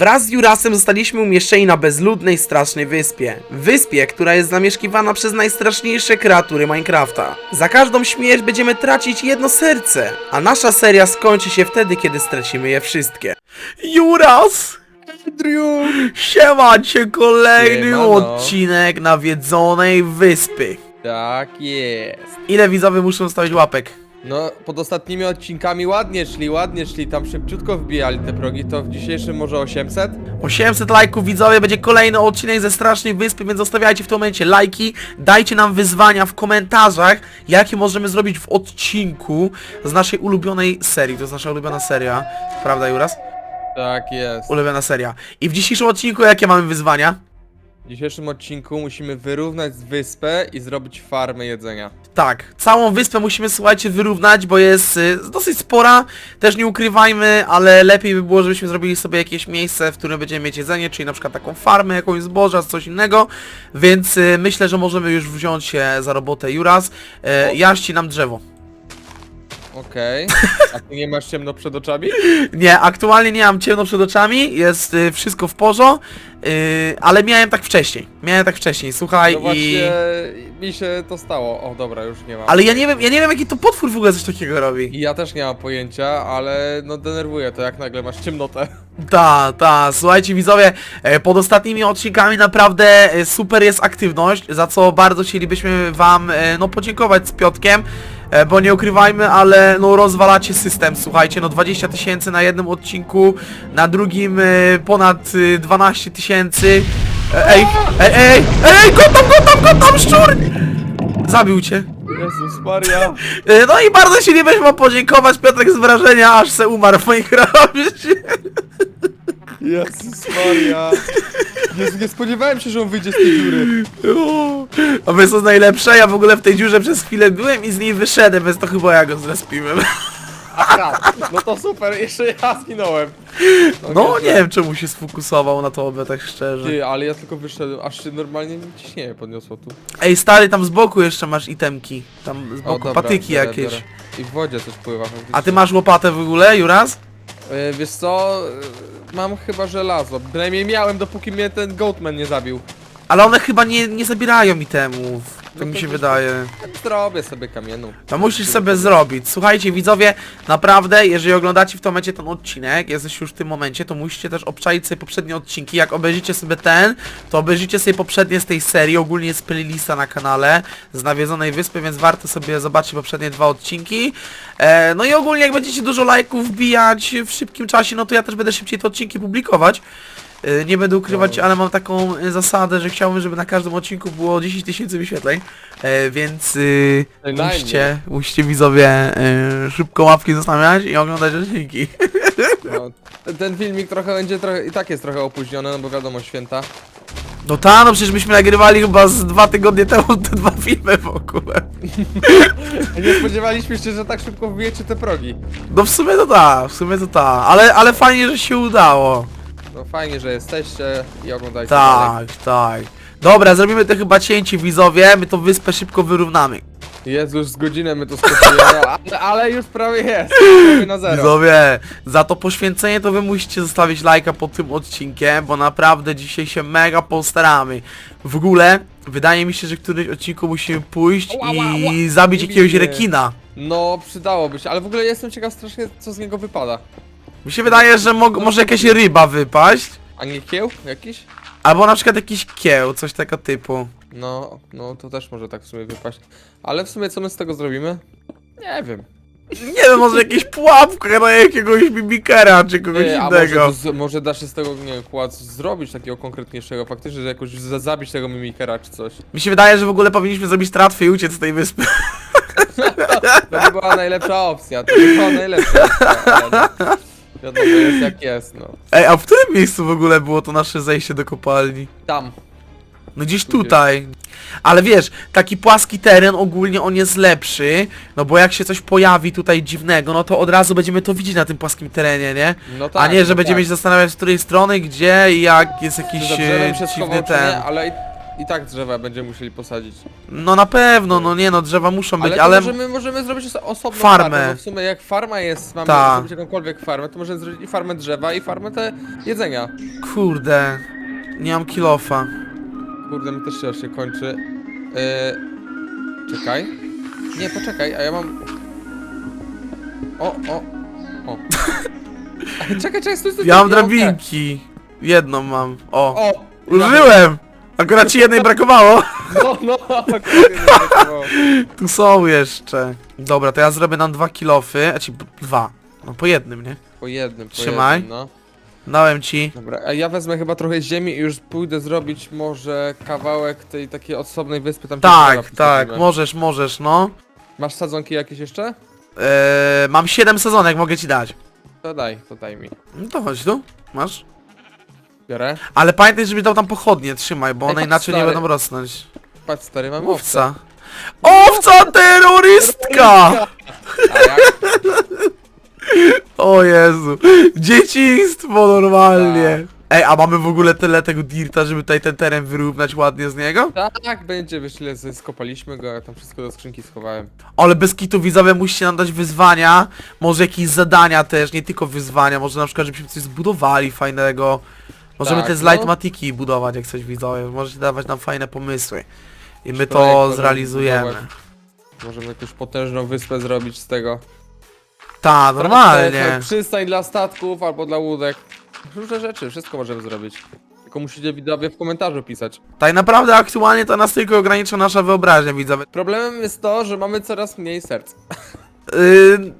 Wraz z Jurasem zostaliśmy umieszczeni na bezludnej, strasznej wyspie. Wyspie, która jest zamieszkiwana przez najstraszniejsze kreatury Minecrafta. Za każdą śmierć będziemy tracić jedno serce, a nasza seria skończy się wtedy, kiedy stracimy je wszystkie. Juras! Andrew! Siemacie, kolejny Siemano. odcinek nawiedzonej wyspy. Tak jest. Ile widzowie muszą stawić łapek? No, pod ostatnimi odcinkami ładnie szli, ładnie szli, tam szybciutko wbijali te progi, to w dzisiejszym może 800? 800 lajków widzowie, będzie kolejny odcinek ze Strasznej Wyspy, więc zostawiajcie w tym momencie lajki, dajcie nam wyzwania w komentarzach, jakie możemy zrobić w odcinku z naszej ulubionej serii, to jest nasza ulubiona seria, prawda Juras? Tak jest. Ulubiona seria. I w dzisiejszym odcinku jakie mamy wyzwania? W dzisiejszym odcinku musimy wyrównać wyspę i zrobić farmę jedzenia. Tak, całą wyspę musimy, słuchajcie, wyrównać, bo jest y, dosyć spora, też nie ukrywajmy, ale lepiej by było, żebyśmy zrobili sobie jakieś miejsce, w którym będziemy mieć jedzenie, czyli na przykład taką farmę, jakąś zboża, coś innego, więc y, myślę, że możemy już wziąć się za robotę Juras. Ja ścinam drzewo. Okej. A ty nie masz ciemno przed oczami? Nie, aktualnie nie mam ciemno przed oczami, jest y, wszystko w porządku, y, ale miałem tak wcześniej, miałem tak wcześniej, słuchaj No i... właśnie, mi się to stało. O, dobra, już nie mam. Ale ja nie wiem, ja nie wiem jaki to potwór w ogóle coś takiego robi. I ja też nie mam pojęcia, ale no denerwuje to, jak nagle masz ciemnotę. Ta, ta, słuchajcie widzowie, e, pod ostatnimi odcinkami naprawdę e, super jest aktywność, za co bardzo chcielibyśmy wam, e, no, podziękować z Piotkiem, e, bo nie ukrywajmy, ale no rozwalacie system, słuchajcie, no 20 tysięcy na jednym odcinku, na drugim e, ponad e, 12 tysięcy, E, ej, ej, ej, ej, go tam, go tam, go tam, szczur! Zabił cię. Jezus Maria. E, No i bardzo chcielibyśmy wam podziękować, Piotrek z wrażenia, aż se umarł w Minecrafcie. Jezus Maria. Jezu, nie spodziewałem się, że on wyjdzie z tej dziury. O, A wiesz co jest najlepsze? Ja w ogóle w tej dziurze przez chwilę byłem i z niej wyszedłem, więc to chyba ja go zrespiłem. Aha, no to super, jeszcze ja zginąłem. No nie wiem czemu się sfokusował na tobie, tak szczerze. Ty, ale ja tylko wyszedłem, aż się normalnie ciśnienie podniosło tu. Ej stary, tam z boku jeszcze masz itemki. Tam z boku dobra, patyki biorę, jakieś. biorę. I w wodzie coś pływa. faktycznie. A ty masz łopatę w ogóle, Juras? E, wiesz co, e, mam chyba żelazo. Bynajmniej miałem, dopóki mnie ten Goatman nie zabił. Ale one chyba nie, nie zabierają itemów. Tak No mi to się wydaje. Zrobię sobie kamienną. To musisz sobie zrobić. Słuchajcie widzowie, naprawdę, jeżeli oglądacie w tym momencie ten odcinek, jesteś już w tym momencie, to musicie też obczaić sobie poprzednie odcinki. Jak obejrzycie sobie ten, to obejrzycie sobie poprzednie z tej serii. Ogólnie jest playlista na kanale z Nawiedzonej Wyspy, więc warto sobie zobaczyć poprzednie dwa odcinki. E, no i ogólnie jak będziecie dużo lajków wbijać w szybkim czasie, no to ja też będę szybciej te odcinki publikować. E, Nie będę ukrywać, No. ale mam taką e, zasadę, że chciałbym, żeby na każdym odcinku było 10 tysięcy wyświetleń, e, więc y, Bynajmniej. musicie, musicie widzowie e, szybko łapki zostawiać i oglądać odcinki. No, ten filmik trochę będzie, trochę, i tak jest trochę opóźniony, no bo wiadomo, święta. No ta, no przecież myśmy nagrywali chyba z dwa tygodnie temu te dwa filmy w ogóle. Nie spodziewaliśmy się, że tak szybko wbijecie te progi. No w sumie to ta, w sumie to ta, ale, ale fajnie, że się udało. No fajnie, że jesteście i oglądajcie dalej. Tak, tak. Dobra, zrobimy to chyba cięcie widzowie, my tą wyspę szybko wyrównamy. Jezus, z godzinę my to skończymy, ale, ale już prawie jest. Prawie na zero. Widzowie, za to poświęcenie to wy musicie zostawić lajka pod tym odcinkiem, bo naprawdę dzisiaj się mega postaramy. W ogóle, wydaje mi się, że któryś odcinku musimy pójść i zabić Nie jakiegoś widzę. rekina. No, przydałoby się, ale w ogóle jestem ciekaw strasznie, co z niego wypada. Mi się wydaje, że mo może jakaś ryba wypaść, A nie kieł jakiś? albo na przykład jakiś kieł, coś tego typu. No, no to też może tak w sumie wypaść. Ale w sumie co my z tego zrobimy? Nie wiem. Nie wiem, może jakieś pułapkę na jakiegoś mimikera, czy kogoś Nie, a może, innego. to z, może da się z tego, nie wiem, kład zrobić takiego konkretniejszego, faktycznie, że jakoś za- zabić tego mimikera czy coś. Mi się wydaje, że w ogóle powinniśmy zrobić tratwę i uciec z tej wyspy. To by była najlepsza opcja, to by była najlepsza opcja, ale no, wiadomo, jest jak jest, no. Ej, a w którym miejscu w ogóle było to nasze zejście do kopalni? Tam. No gdzieś Tu gdzieś. tutaj. Ale wiesz, taki płaski teren ogólnie on jest lepszy, no bo jak się coś pojawi tutaj dziwnego, no to od razu będziemy to widzieć na tym płaskim terenie, nie? No tak, A nie, że no będziemy tak. się zastanawiać z której strony, gdzie i jak jest jakiś drzewem e, się dziwny schował, czy nie, ten. ale i, i tak drzewa będziemy musieli posadzić. No na pewno, no nie no, drzewa muszą być, Ale, ale... możemy, możemy zrobić oso- osobną Farmę. farmę. Bo w sumie jak farma jest, mamy Ta. zrobić jakąkolwiek farmę, to możemy zrobić i farmę drzewa, i farmę te jedzenia. Kurde, nie mam kilofa. Kurde, mi też się aż się kończy. Yy, czekaj. Nie, poczekaj, a ja mam... O, o, o. czekaj, czekaj, stój, stój, Ja mam stój, drabinki. Jedną mam. O, O! użyłem! Akurat ci jednej brakowało. No, no, akurat nie brakowało. Tu są jeszcze. Dobra, to ja zrobię nam dwa kilofy, a ci dwa. No po jednym, nie? Po jednym, po Trzymaj. jednym, no. Dałem ci. Dobra, a ja wezmę chyba trochę ziemi i już pójdę zrobić może kawałek tej takiej osobnej wyspy tam gdzie Tak, drzewa tak, posadzimy. możesz, możesz, no. Masz sadzonki jakieś jeszcze? Eee, mam 7 sezonek, mogę ci dać. To daj, to daj mi. No to chodź tu, masz. Biorę. Ale pamiętaj, żebyś dał tam pochodnie, trzymaj, bo Ej, one patrz, inaczej nie stary. będą rosnąć. Patrz stary, mam owce. Owca. Owca terrorystka! A jak? O Jezu. Dzieciństwo normalnie. Ej, a mamy w ogóle tyle tego dirta, żeby tutaj ten teren wyrównać ładnie z niego? Tak, będzie, wiesz ile skopaliśmy go, ja tam wszystko do skrzynki schowałem. Ale bez kitu widzowie musicie nam dać wyzwania, może jakieś zadania też, nie tylko wyzwania, może na przykład żebyśmy coś zbudowali fajnego. Możemy Tak, te z no. Budować jak coś widzowie, możecie dawać nam fajne pomysły. I my to zrealizujemy. Możemy jakąś potężną wyspę zrobić z tego. Ta, normalnie. Przystań dla statków albo dla łódek. Różne rzeczy, wszystko możemy zrobić. Tylko musicie widzowie w komentarzu pisać. Tak naprawdę aktualnie to nas tylko ogranicza nasza wyobraźnia widzowie. Problemem jest to, że mamy coraz mniej serc. Yy,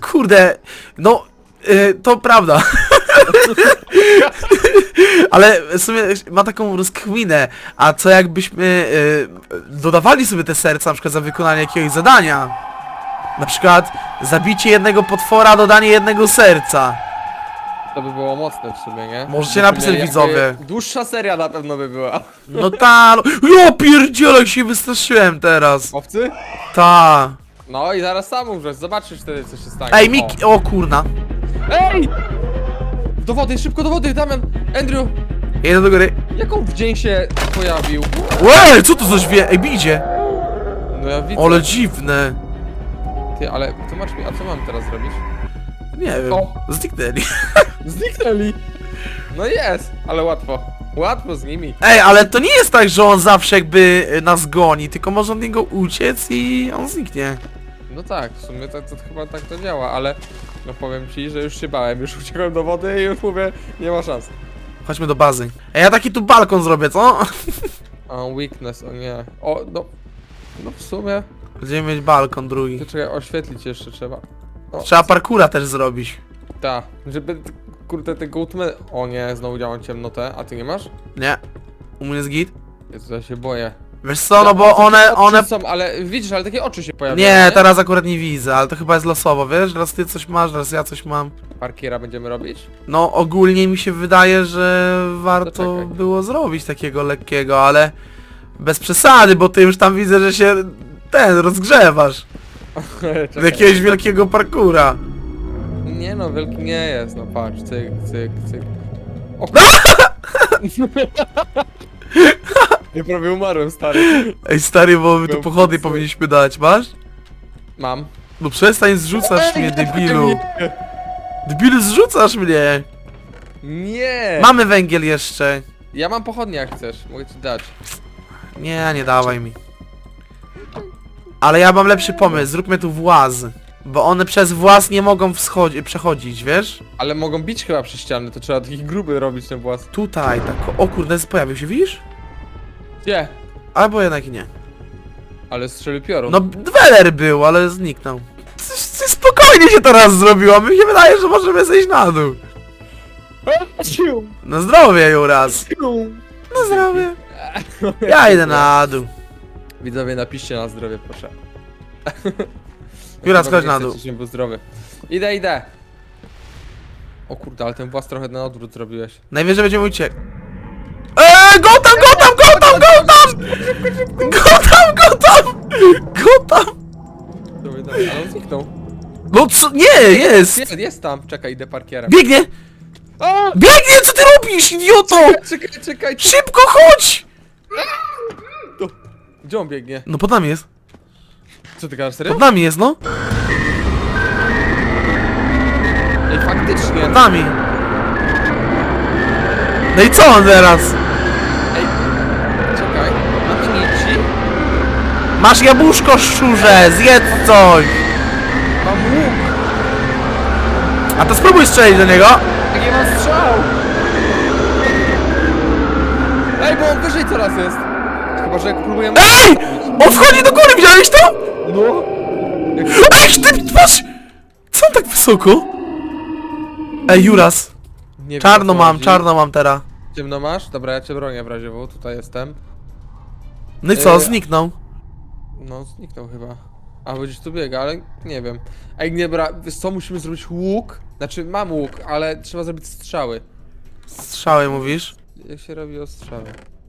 kurde, no yy, to prawda. Ale w sumie ma taką rozkminę, a co jakbyśmy yy, dodawali sobie te serca na przykład za wykonanie jakiegoś zadania? Na przykład zabicie jednego potwora, dodanie jednego serca. To by było mocne w sumie, nie? Możecie napisać, jakby- widzowie. Dłuższa seria na pewno by była. No ta, no, ja pierdzielę, jak się wystraszyłem teraz. Owcy? Ta. No i zaraz sam umrzesz, zobaczysz wtedy co się stanie. Ej, O. Miki, o kurna. Ej! Do wody, szybko do wody, Damian! Andrew! Jedę do góry. Jaką w dzień się pojawił? Łej, co to za dźwięk? Ej, bidzie. No ja widzę. Ale dziwne. Ty, ale tłumacz mi, a co mam teraz zrobić? Nie wiem. O. Zniknęli. Zniknęli! No jest, ale łatwo. Łatwo z nimi. Ej, ale to nie jest tak, że on zawsze jakby y, nas goni, tylko może od niego uciec i on zniknie. No tak, w sumie to, to chyba tak to działa, ale no powiem ci, że już się bałem, już uciekłem do wody i już mówię, nie ma szans. Chodźmy do bazy. Ej, ja taki tu balkon zrobię, co? A weakness, o nie. O, no. No w sumie. Będziemy mieć balkon drugi. To czekaj, oświetlić jeszcze trzeba. O, Trzeba parkura też zrobić. Ta, żeby t- kurde te goatmy... O nie, znowu działam ciemnotę, a ty nie masz? Nie. U mnie jest git? Jezu, ja się boję. Wiesz co, no bo one, one... są, ale widzisz, ale takie oczy się pojawiają, Nie, teraz akurat nie widzę, ale to chyba jest losowo, wiesz? Raz ty coś masz, raz ja coś mam. Parkiera będziemy robić? No ogólnie mi się wydaje, że warto było zrobić takiego lekkiego, ale bez przesady, bo ty już tam widzę, że się ten rozgrzewasz. Do Czekaj. jakiegoś wielkiego parkura. Nie no, wielki nie jest, no patrz, cyk, cyk, cyk. O Ja prawie umarłem, stary. Ej stary, bo my tu pochodnie powinniśmy dać, masz? Mam. No przestań, zrzucasz mnie, debilu. Debilu, zrzucasz mnie. Nie! Mamy węgiel jeszcze. Ja mam pochodnie jak chcesz, mogę ci dać. Nie, nie dawaj mi. Ale ja mam lepszy pomysł, zróbmy tu właz. Bo one przez właz nie mogą wschodzi- przechodzić, wiesz? Ale mogą bić chyba przez ściany, to trzeba taki gruby robić ten włas. Tutaj, tak, o kurde, pojawił się, widzisz? Gdzie? Albo jednak i nie. Ale strzelił piorun. No, dweler był, ale zniknął. Coś, coś spokojnie się teraz zrobiło, mi się wydaje, że możemy zejść na dół. Siu, Na zdrowie, Juras. siu. Na zdrowie. Ja idę na dół. Widzowie, napiszcie na zdrowie, proszę. Juras, chodź na chcecie, dół. żebym był zdrowy. Idę, idę. O kurde, ale ten włas trochę na odwrót zrobiłeś. Najwyżej będziemy uciekł. Eee, go tam, go tam, go tam, go tam! Go tam, go tam! Go tam! Dobra, dobra, ale on zniknął. No co? Nie, jest! Jest, jest tam, czekaj, idę parkierem. Biegnie! A! Biegnie, co ty robisz, idioto! Czekaj, czekaj, czekaj. Szybko chodź! Tu. Gdzie on biegnie? No pod nami jest. Co ty gadasz, serio? Pod nami jest, no. Ej, faktycznie. Pod nami. No i co on teraz? Masz jabłuszko, szczurze, zjedz coś. Mam łuk. A to spróbuj strzelić do niego. Jak nie mam strzał. Ej, bo on wyżej coraz jest. Chyba, że jak próbujemy... Ej! On wchodzi do góry, widziałeś to? No. Ej, ty patrz! Co on tak wysoko? Ej, Juras. Nie wiem, Czarno co mam, chodzi. czarno mam teraz. Ciemno masz? Dobra, ja cię bronię w razie, bo tutaj jestem. No i co, Ej. zniknął. No, zniknął chyba. A, bo gdzieś tu biega, ale nie wiem. Ej, nie, bra, wiesz co, musimy zrobić łuk. Znaczy, mam łuk, ale trzeba zrobić strzały. Strzały mówisz? Jak się robi o strzały?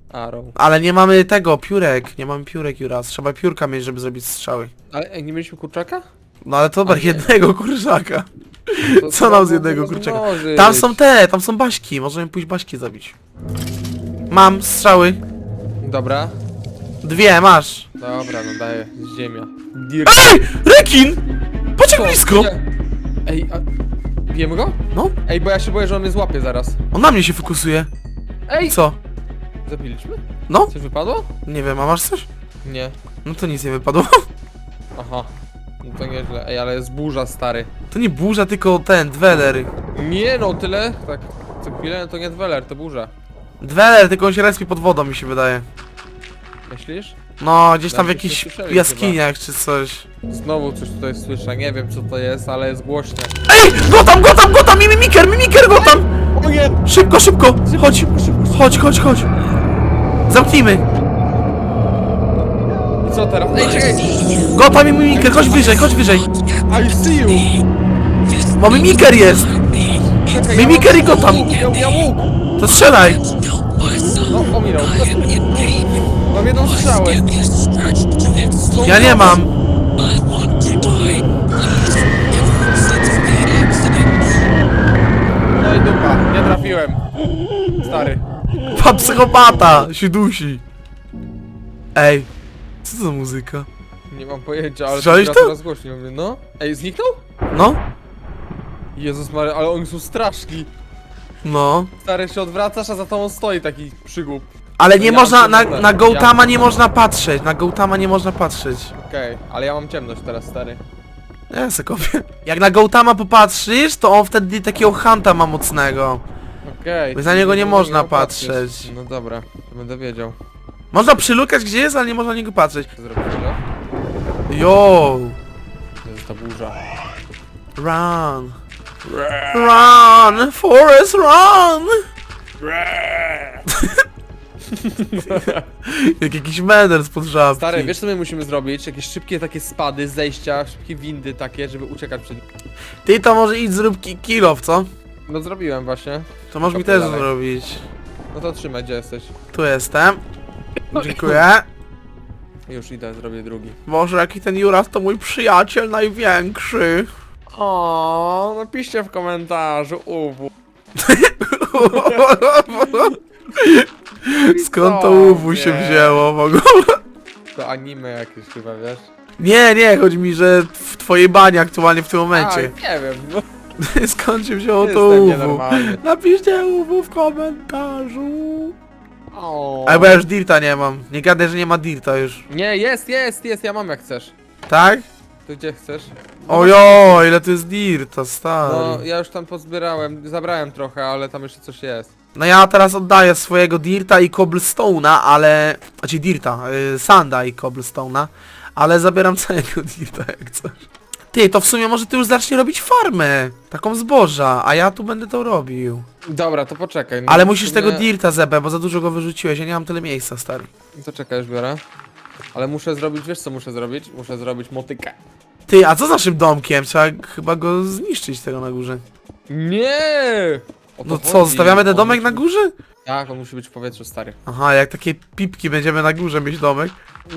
Arrow. Ale nie mamy tego, piórek. Nie mamy piórek, Juras. Trzeba piórka mieć, żeby zrobić strzały. Ale ej, nie mieliśmy kurczaka? No ale to nie. jednego kurczaka. To Co trzeba nam z było jednego go kurczaka? rozmnożyć. Tam są te, tam są baśki. Możemy pójść baśki zabić. Mam strzały. Dobra. Dwie, masz. Dobra, no daję. Z ziemia. Ej! Rekin! Patrz jak blisko! Ej, a... Bijemy go? No, Ej, bo ja się boję, że on mnie złapie zaraz. on na mnie się fokusuje. Ej! Co? Zabiliśmy? No? Coś wypadło? Nie wiem, a masz coś? Nie. No to nic nie wypadło. Aha. No to nieźle. Ej, ale jest burza, stary. To nie burza, tylko ten, dweler. Nie no, tyle? Tak, co chwilę to nie dweler, to burza. Dweler, tylko on się respi pod wodą mi się wydaje. Myślisz? No, gdzieś tam w Nawet jakichś słyszeli jaskiniach czy coś. Znowu coś tutaj słyszę, nie wiem co to jest, ale jest głośno. Ej! Go tam, go tam, go tam! Mimiker, mimiker, go tam! O nie! Szybko, szybko! Chodź, chodź, chodź, chodź! Zamknijmy! I co teraz? Ej, czekaj! Go tam i mimiker, chodź wyżej, chodź wyżej! I see you! Bo mimiker jest! Czekaj, Mimiker ja i mam- go tam. Ja, ja łuk! To strzelaj! No, ominął. Mam jedną strzałę. Ja nie mam! No i dupa, nie trafiłem. Stary. Pan psychopata! Się dusi! Ej! Co to za muzyka? Nie mam pojęcia, ale Słyszałeś to? coraz głośniej mówię. No? Ej, zniknął? No? Jezus Mary, ale oni są straszni. No. Stary, się odwracasz, a za tobą stoi taki przygłup. Ale No nie ja można, mam na, ciemność. na Gołtama Ja- nie można patrzeć, na Gołtama nie można patrzeć. Okej, ale ja mam ciemność teraz, stary. Ja se kopię. Jak na Gołtama popatrzysz, to on wtedy takiego hanta ma mocnego. Okej. Więc na niego nie można patrzeć. patrzeć. No dobra, to będę wiedział. Można przylukać gdzie jest, ale nie można na niego patrzeć. Co zrobić? Yo! To jest ta burza. Run! Run! Forest run! Jak jakiś mender spod żabki. Stary, wiesz co my musimy zrobić? Jakieś szybkie takie spady, zejścia, szybkie windy takie, żeby uciekać przed. Ty to może idź zrób ki kilof, co? No zrobiłem właśnie. To możesz mi też zrobić. No to trzymaj, gdzie jesteś? Tu jestem. Dziękuję. Już idę, zrobię drugi. Boże, jaki ten Juras to mój przyjaciel największy. O, napiszcie w komentarzu uwu. Skąd to Co? uwu się wzięło w ogóle? To anime jakieś chyba, wiesz? Nie, nie, chodzi mi, że w twojej bani aktualnie w tym A, momencie. nie wiem, no. Skąd się wzięło to Jestem uwu? nienormalny. Napiszcie uwu w komentarzu. O. A bo ja już dirta nie mam. Nie gadaj, że nie ma dirta już. Nie, jest, jest, jest, ja mam jak chcesz. Tak? To gdzie chcesz? No, Ojo, ile to jest dirta, stary. No, ja już tam pozbierałem, zabrałem trochę, ale tam jeszcze coś jest. No ja teraz oddaję swojego Dirta i Cobblestone'a, ale... Znaczy Dirta, y, Sanda i Cobblestone'a, ale zabieram całego Dirta jak coś. Ty, to w sumie może ty już zacznij robić farmę, taką zboża, a ja tu będę to robił. Dobra, to poczekaj. no Ale w musisz sumie- tego Dirta zebę, bo za dużo go wyrzuciłeś, ja nie mam tyle miejsca, stary. To czekaj, już biorę. Ale muszę zrobić, wiesz co muszę zrobić? Muszę zrobić motykę. Ty, a co z naszym domkiem? Trzeba chyba go zniszczyć tego na górze. Nie! O to No co, chodzi. zostawiamy ten On domek musi- na górze? Tak, on musi być w powietrzu, stary. Aha, jak takie pipki będziemy na górze mieć domek.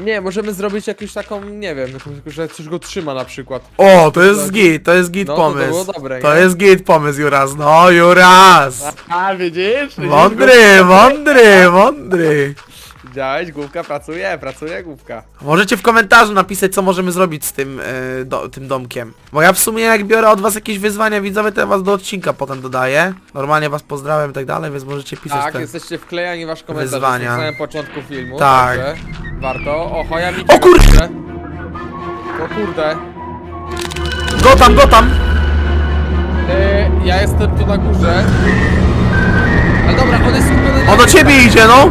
Nie, możemy zrobić jakąś taką, nie wiem, jakąś, że coś go trzyma na przykład. O, to jest git, to jest git No, to, to pomysł. było dobre, To nie? jest git pomysł, Juras. No, Juras! A, widzisz? Mądry, mądry, mądry. Widziałeś? Główka pracuje, pracuje główka. Możecie w komentarzu napisać, co możemy zrobić z tym, e, do, tym domkiem. Bo ja w sumie jak biorę od was jakieś wyzwania widzowie, to ja was do odcinka potem dodaję. Normalnie was pozdrawiam i tak dalej, więc możecie pisać Tak, te... jesteście wklejani wasz komentarz Wyzwania. na samym początku filmu. Tak. Także warto. O, choja mi O kur- kurde! O kurde. Go tam, go tam! Yy, ja jestem tu na górze. Ale dobra, on jest skupiony na On do ciebie idzie! No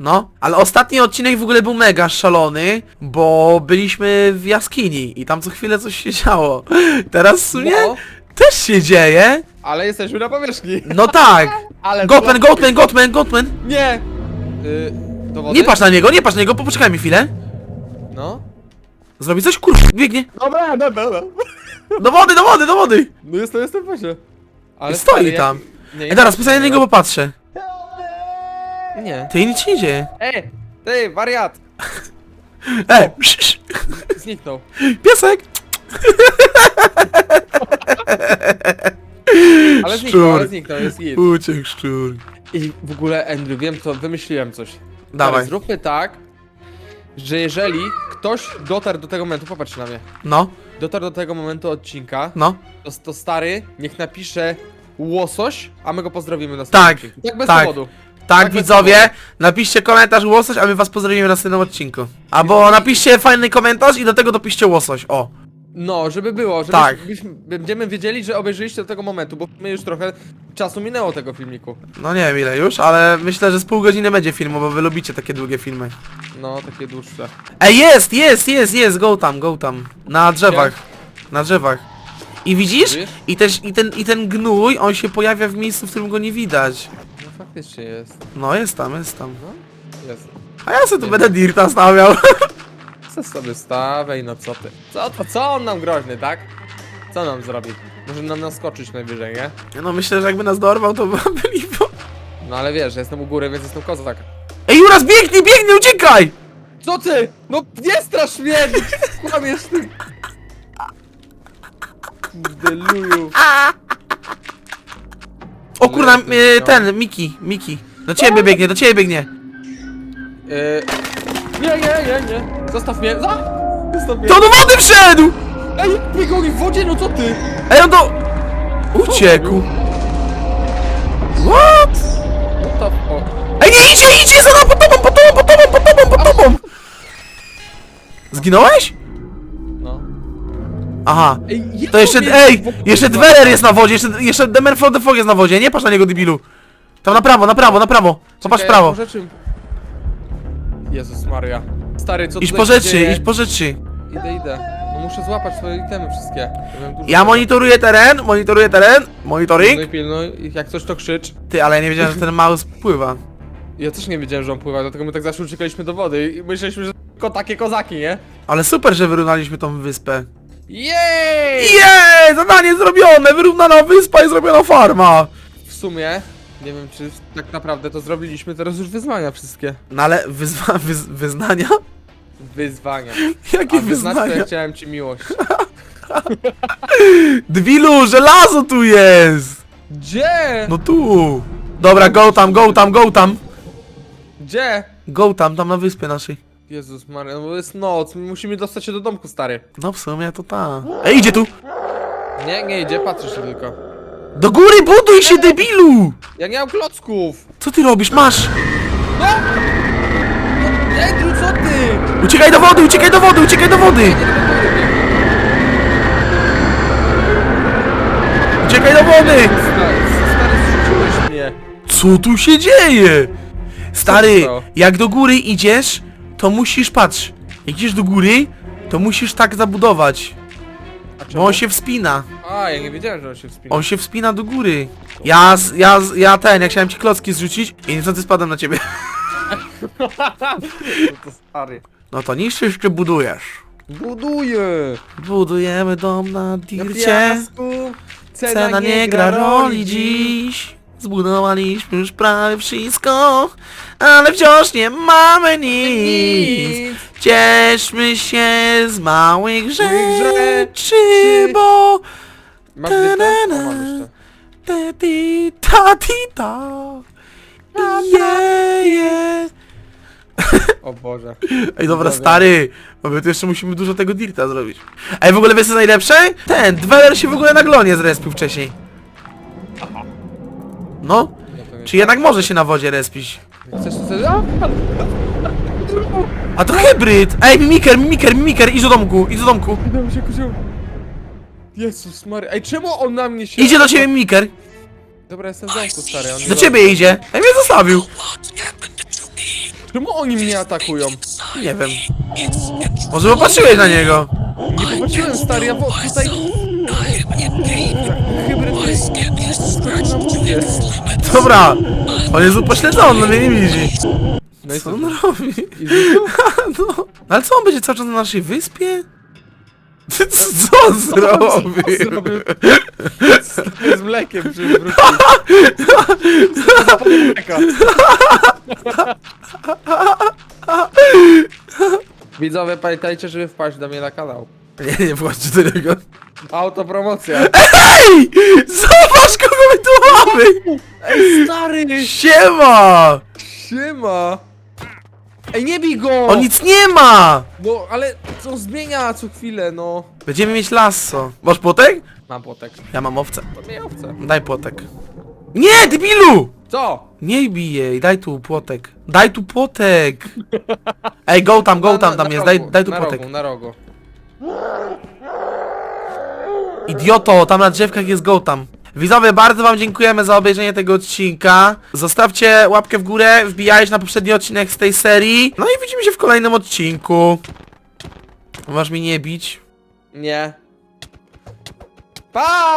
No, ale ostatni odcinek w ogóle był mega szalony, bo byliśmy w jaskini i tam co chwilę coś się działo. Teraz w sumie No, też się dzieje. ale jesteśmy na powierzchni. No tak! Ale Goatman, Goatman, Goatman, Goatman! Nie! Yy, do wody? Nie patrz na niego, nie patrz na niego, poczekaj mi chwilę. No. Zrobi coś, kur... biegnie. Dobra, dobra, dobra. Do wody, do wody, do wody! No jestem, jestem w wozie. Ale Stoi stary, tam. Nie, Ej, teraz specjalnie na niego popatrzę. Nie. Ty nic nie dzieje. Ej, ty, wariat! Ej, Zniknął. piesek! Ale zniknął, Szczur. ale zniknął, jest git. Uciekł szczur. I w ogóle, Andrew, wiem co, wymyśliłem coś. Dawaj. Teraz zróbmy tak, że jeżeli ktoś dotarł do tego momentu, popatrz na mnie, No, dotarł do tego momentu odcinka, no. to, to stary niech napisze łosoś, a my go pozdrowimy na Tak, odcinku. Tak bez tak. powodu. Tak, widzowie, napiszcie komentarz łosoś, a my was pozdrowimy w następnym odcinku. Albo napiszcie fajny komentarz i do tego dopiszcie łosoś, o. No, żeby było, żeby Tak. byśmy, będziemy wiedzieli, że obejrzeliście do tego momentu, bo my już trochę czasu minęło tego filmiku. No nie wiem ile już, ale myślę, że z pół godziny będzie filmu, bo wy lubicie takie długie filmy. No, takie dłuższe. Ej, jest, jest, jest, jest, go tam, go tam. Na drzewach. Na drzewach. I widzisz? Widzisz? I, też, i, ten, I ten gnój, on się pojawia w miejscu, w którym go nie widać. No faktycznie jest. No jest tam, jest tam. No, jest. A ja sobie tu będę dirta stawiał. Co sobie stawiaj, no co ty? Co to, co on nam groźny, tak? Co nam zrobi? Może nam naskoczyć najwyżej, nie? No myślę, że jakby nas dorwał, to by byli... po- No ale wiesz, ja jestem u góry, więc jestem kozak. Ej, Juras, biegnij, biegnij, uciekaj! Co ty? No nie strasz mnie! Kłamiesz ty! Kurde luju. O kurna, e, ten, Miki, Miki. Do ciebie biegnie, do ciebie biegnie. Yy... Nie, nie, nie, nie. Zostaw mnie. Za! Zostaw mnie. To do wody wszedł! Ej, mnie goni w wodzie, no co ty? Ej, on do... Uciekł. What? O. Ej, nie, idzie, idzie, za po tobą, po tobą, po tobą, po tobą, po tobą! Zginąłeś? Aha. Ej, To jeszcze, ej, jeszcze Dweller jest na wodzie, jeszcze, jeszcze Demer for the Fog jest na wodzie, nie patrz na niego, debilu. Tam na prawo, na prawo, na prawo. Popatrz w prawo. rzeczy- Jezus Maria. Stary, co Idź tutaj po się rzeczy, dzieje? idź po rzeczy. Idę, idę. No muszę złapać swoje itemy wszystkie. Ja, dużo monitoruję teren, monitoruję teren, monitoring. Pilnuj, pilnuj. Jak coś to krzycz. Ty, ale ja nie wiedziałem, że ten mały spływa. Ja też nie wiedziałem, że on pływa, dlatego my tak zawsze uciekaliśmy do wody i myśleliśmy, że tylko takie kozaki, nie? Ale super, że wyrównaliśmy tą wyspę. Jej! Jej, zadanie zrobione, wyrównana wyspa i zrobiona farma. W sumie, nie wiem czy tak naprawdę to zrobiliśmy, teraz już wyzwania wszystkie. No ale wyzwa, wyz, wyznania? Wyzwania. Jakie A wyznać to ja wyznania? chciałem ci miłość. Dwilu, żelazo tu jest! Gdzie? No tu. Dobra, go tam, go tam, go tam. Gdzie? Go tam, tam na wyspie naszej. Jezus Maria, no bo jest noc, my musimy dostać się do domku, stary. No w sumie to ta. Ej, idzie tu! Nie, nie idzie, patrzę się tylko. Do góry buduj się, debilu! Ja nie mam klocków! Co ty robisz? Masz! No! No, Andrew, co ty? Uciekaj do wody, uciekaj do wody, uciekaj do wody! Uciekaj do wody! Stary, stary, zrzuciłeś mnie. Co tu się dzieje? Stary, Co? jak do góry idziesz, to musisz, patrz, jak idziesz do góry, to musisz tak zabudować, A bo on się wspina. A, ja nie wiedziałem, że on się wspina. On się wspina do góry. Ja, z- ja, z- ja ten, jak chciałem ci klocki zrzucić i niestety spadłem na ciebie. No to stary. No to niszczysz czy budujesz? Buduję! Budujemy dom na Na dircie. piasku, Cena nie gra roli dziś. Zbudowaliśmy już prawie wszystko, ale wciąż nie mamy nic. Cieszmy się z małych rzeczy, bo... Masz dytę? O, mam jeszcze. Ta ti ta ti ta. Je, je. O Boże. Ej dobra Dobra. stary, bo my tu jeszcze musimy dużo tego dirta zrobić. Ej w ogóle wiesz co najlepsze? Ten, Dweller się w ogóle na glonie zrespił wcześniej. No, czy jednak może się na wodzie respić? Chcesz to A! A to hybryd! Ej, mimiker, mimiker, mimiker, idź do domku, idź do domku. Idę się. Jezus Maria. Ej, czemu on na mnie się... Idzie do ciebie mimiker, Dobra, jestem w zamku, stary. On do ciebie idzie. Ej, mnie zostawił. Czemu oni mnie atakują? Nie wiem. Może popatrzyłeś na niego. Nie popatrzyłem, stary, ja bo tutaj... Hybryd. Dobra, on jest upośledzony, on mnie nie widzi. No i Co on robi? I zniknął? No. Ale co on będzie cały czas na naszej wyspie? Co on zrobi? Zrobił... Z mlekiem przywrócił. Mleka. Widzowie, pamiętajcie, żeby wpaść do mnie na kanał. Nie, nie wchodźcie do niego. Autopromocja. Ej! Zobacz kogo my tu mamy! Ej, stary! Siema! Siema! Ej, nie bij go! On nic nie ma! No, ale co zmienia co chwilę, no. Będziemy mieć lasso. Masz płotek? Mam płotek. Ja mam owce. To mnie owce. Daj płotek. Nie, debilu! Co? Nie bij jej, daj tu płotek. Daj tu płotek! Ej, go tam, go tam, tam jest, daj, rogu, daj tu na płotek. Rogu, na rogu. Idioto, tam na drzewkach jest go tam. Widzowie, bardzo wam dziękujemy za obejrzenie tego odcinka. Zostawcie łapkę w górę, wbijajcie na poprzedni odcinek z tej serii. No i widzimy się w kolejnym odcinku. Masz mi nie bić. Nie. Pa!